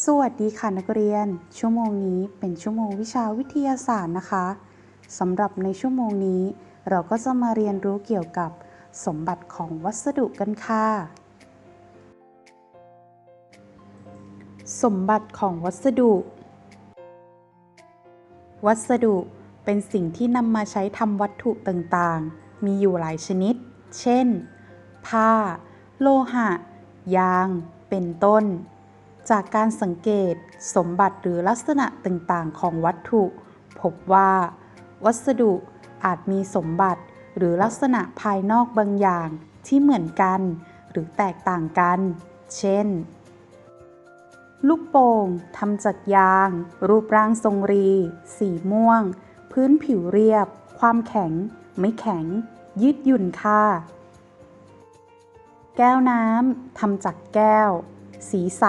สวัสดีค่ะนักเรียน ชั่วโมงนี้เป็นชั่วโมงวิชาวิทยาศาสตร์นะคะสำหรับในชั่วโมงนี้ เราก็จะมาเรียนรู้เกี่ยวกับสมบัติของวัสดุกันค่ะ สมบัติของวัสดุ วัสดุเป็นสิ่งที่นำมาใช้ทำวัตถุต่างๆ มีอยู่หลายชนิด เช่น ผ้า โลหะ ยาง เป็นต้น จากการสังเกตสมบัติหรือลักษณะต่างๆ ของวัตถุ พบว่า วัสดุอาจมีสมบัติหรือลักษณะภายนอกบางอย่างที่เหมือนกัน หรือแตกต่างกัน เช่น ลูกโป่งทำจากยาง รูปร่างทรงรี สีม่วง พื้นผิวเรียบ ความแข็ง ไม่แข็ง ยืดหยุ่นค่ะ แก้วน้ำทำจากแก้ว สีใส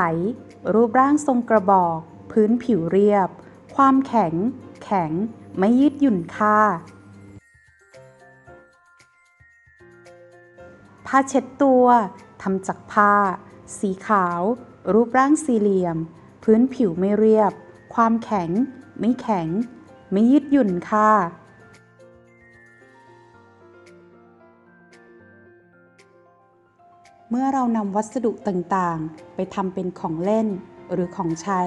รูปร่างทรงกระบอก พื้นผิวเรียบ ความแข็ง แข็ง ไม่ยืดหยุ่นค่ะ ผ้าเช็ดตัวทำจากผ้า สีขาว รูปร่างสี่เหลี่ยม พื้นผิวไม่เรียบ ความแข็ง ไม่แข็ง ไม่ยืดหยุ่นค่ะ เมื่อเรานำวัสดุต่างๆ ไปทำเป็นของเล่น หรือของใช้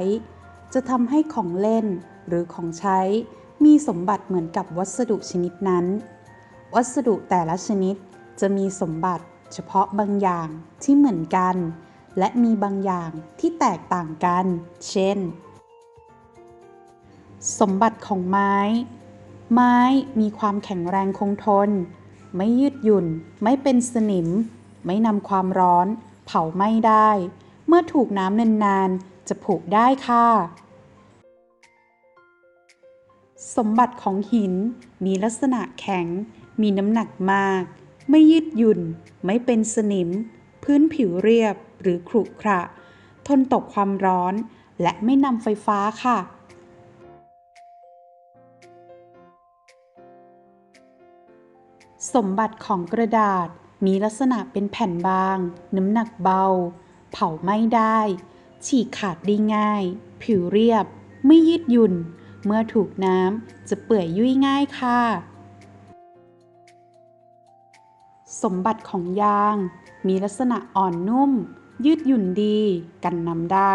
จะทำให้ของเล่น หรือของใช้ มีสมบัติเหมือนกับวัสดุชนิดนั้น วัสดุแต่ละชนิดจะมีสมบัติเฉพาะบางอย่างที่เหมือนกัน และมีบางอย่างที่แตกต่างกัน เช่น สมบัติของไม้ ไม้มีความแข็งแรงคงทน ไม่ยืดหยุ่น ไม่เป็นสนิม ไม่นำความร้อน เผาไหม้ได้ เมื่อถูกน้ำนานๆ จะผุได้ค่ะ สมบัติของหินมีลักษณะแข็ง มีน้ำหนักมาก ไม่ยืดหยุ่น ไม่เป็นสนิม พื้นผิวเรียบหรือขรุขระ ทนต่อความร้อน และไม่นำไฟฟ้าค่ะสมบัติของกระดาษ มีลักษณะเป็นแผ่นบาง น้ำหนักเบา เผาไหม้ได้ ฉีกขาดได้ง่าย ผิวเรียบ ไม่ยืดหยุ่น เมื่อถูกน้ำจะเปื่อยยุ่ยง่ายค่ะ สมบัติของยาง มีลักษณะอ่อนนุ่ม ยืดหยุ่นดี กันน้ำได้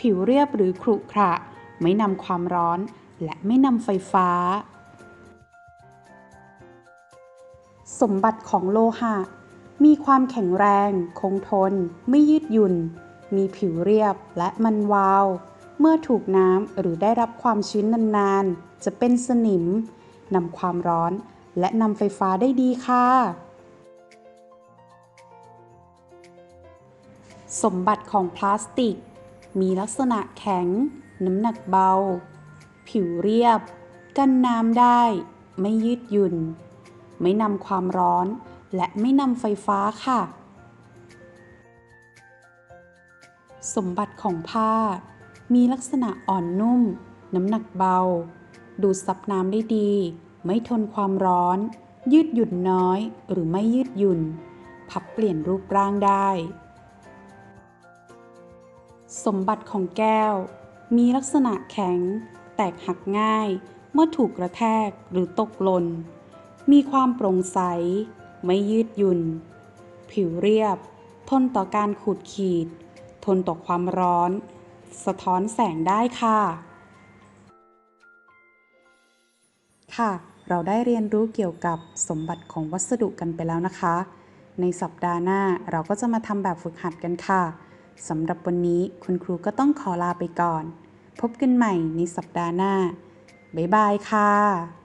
ผิวเรียบหรือขรุขระ ไม่นำความร้อน และไม่นำไฟฟ้า สมบัติของโลหะ มีความแข็งแรง คงทน ไม่ยืดหยุ่น มีผิวเรียบและมันวาว เมื่อถูกน้ำหรือได้รับความชื้นนานๆ จะเป็นสนิมนำความร้อนและนำไฟฟ้าได้ดีค่ะ สมบัติของพลาสติก มีลักษณะแข็ง น้ำหนักเบา ผิวเรียบ กันน้ำได้ ไม่ยืดหยุ่น ไม่นำความร้อน และไม่นำไฟฟ้าค่ะ สมบัติของผ้า มีลักษณะอ่อนนุ่ม น้ำหนักเบา ดูดซับน้ำได้ดี ไม่ทนความร้อน ยืดหยุ่นน้อยหรือไม่ยืดหยุ่น พับเปลี่ยนรูปร่างได้ สมบัติของแก้ว มีลักษณะแข็ง แตกหักง่าย เมื่อถูกกระแทกหรือตกหล่น มีความโปร่งใส ไม่ยืดหยุ่น ผิวเรียบ ทนต่อการขูดขีด ทนต่อความร้อน สะท้อนแสงได้ค่ะ ค่ะ เราได้เรียนรู้เกี่ยวกับสมบัติของวัสดุกันไปแล้วนะคะ ในสัปดาห์หน้าเราก็จะมาทำแบบฝึกหัดกันค่ะสำหรับวันนี้คุณครูก็ต้องขอลาไปก่อน พบกันใหม่ในสัปดาห์หน้า บ๊ายบายค่ะ